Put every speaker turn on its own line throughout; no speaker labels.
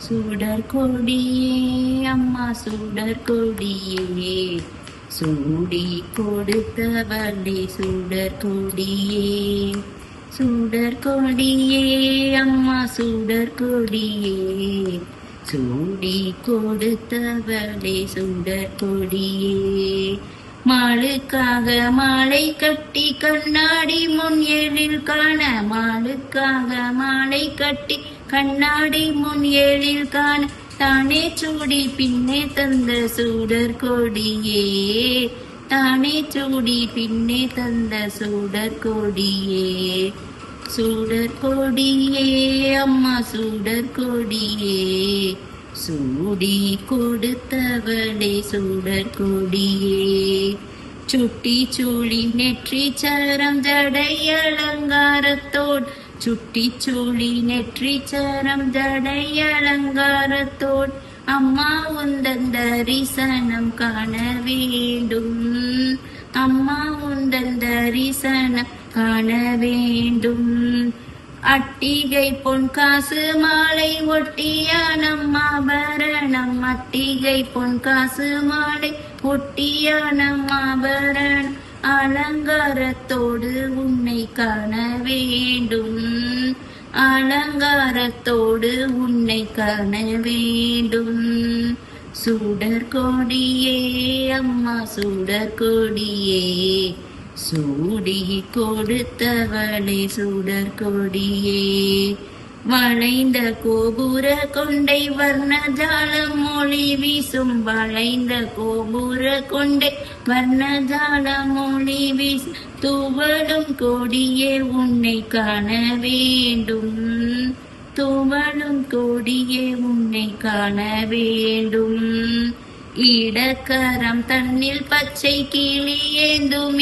சுடர் கொடியே அம்மா சுடர் கொடியே சூடி கொடுத்தவளே சுடர் கொடியே சுடர் கொடியே அம்மா சுடர் கொடியே சூடி கொடுத்தவளே சுடர் கொடியே மாளுக்காக மாலை கட்டி கண்ணாடி முன் எழில் காண மாளுக்காக மாலை கட்டி கண்ணாடி முன் ஏழில் காண தானே சூடி பின்னே தந்த சூடர் கொடியே. தானே சூடி பின்னே தந்த சூடர் கொடியே. சூடர் கொடியே அம்மா சூடர் கொடியே. சூடி கொடுத்தவளே சூடர் கொடியே. சுட்டி சூழி நெற்றி சரம் ஜடை அலங்காரத்தோ சுட்டி சூழி நெற்றி சரம் ஜடை அலங்காரத்தோடு அம்மா உந்தன் தரிசனம் காண வேண்டும். அம்மா உந்தன் தரிசனம் காண வேண்டும். அட்டிகை பொன் காசு மாலை ஒட்டியானம் ஆபரணம் அட்டிகை பொன் காசு மாலை ஒட்டியானம் ஆபரணம் அலங்காரத்தோடு உன்னை காண வேண்டும். அலங்காரத்தோடு உன்னை காண வேண்டும். சுடர் கொடியே அம்மா சுடர் கொடியே. சூடி கொடுத்தவளே சுடர் கொடியே. வளைந்த கோபுர கொண்டை வர்ணஜாலம் மொழி வீசும். வளைந்த கோபுர கொண்டை வர்ணஜாலம் மொழி வீசும். துவளும் கொடியே உன்னை காண வேண்டும். துவளும் கொடியே உன்னை காண வேண்டும். இடக்கரம் தன்னில் பச்சை கிளி ஏந்தும்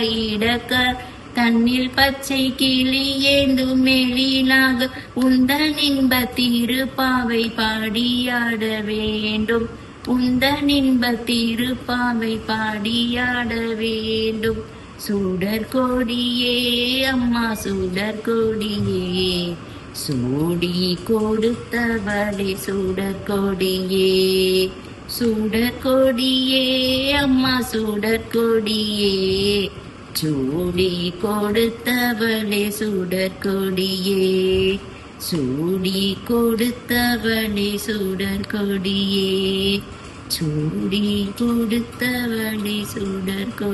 இடக்கரம் தன்னில் பச்சை கிளி ஏந்தும் எழிலாக உந்தன் இன்ப திருப்பாவை பாடியாட வேண்டும். உந்தன் இன்ப திருப்பாவை பாடியாட வேண்டும். சுடர் கோடியே அம்மா சுடர் கோடியே. சூடி கொடுத்தவளே சுடர் கோடியே. சுடர் கோடியே அம்மா சுடர் கோடியே. சூடி கொடுத்தவளே சுடற்கொடியே. சூடி கொடுத்தவளே சுடற்கொடியே. சூடி கொடுத்தவளே சுடற்கொடியே.